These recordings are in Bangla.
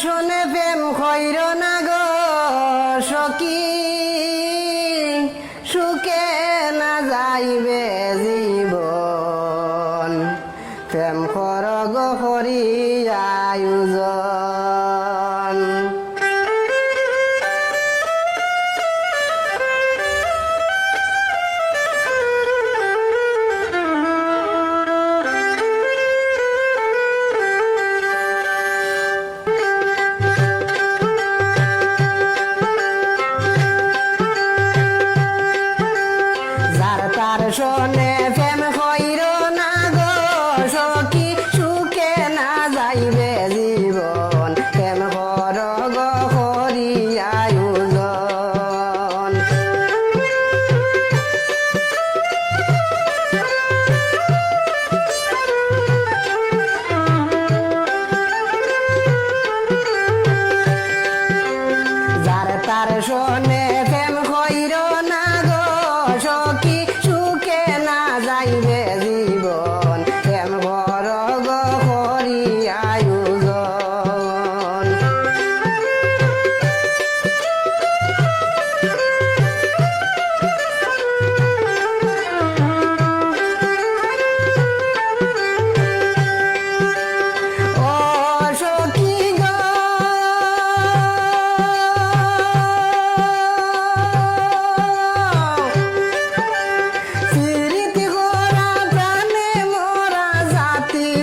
শোনে প্রেম খৈর না গো সখী। সুখে না যাইবে জীবন। প্রেম কর গো হরি আয়োজন তার শোনে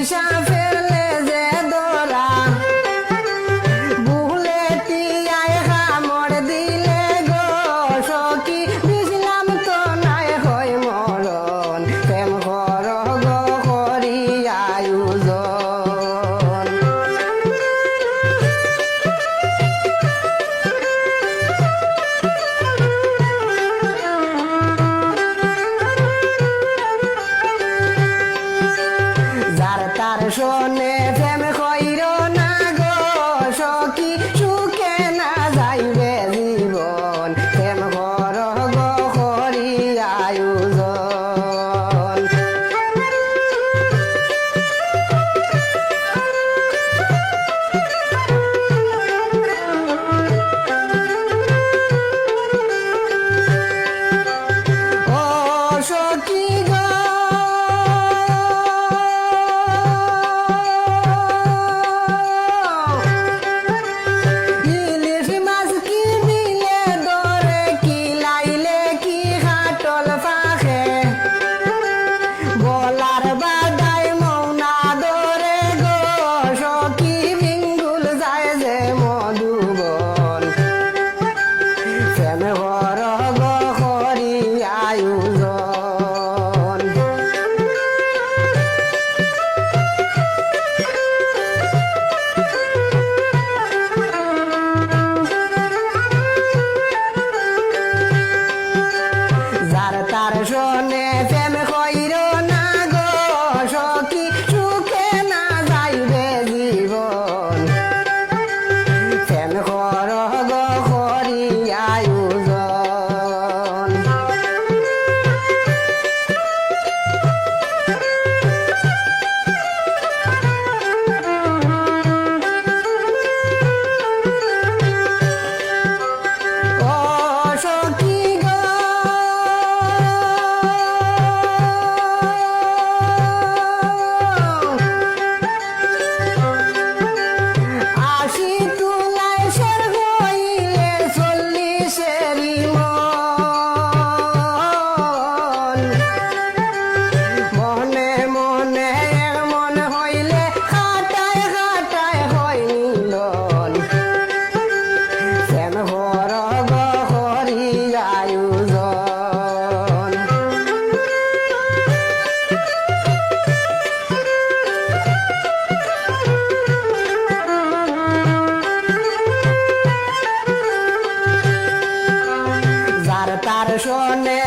sunshine. কথার শোনে প্রেম কইর না গো, সখী সুখে না যাইবে জীবন। প্রেম কর গো করি আয়ু তার শোনে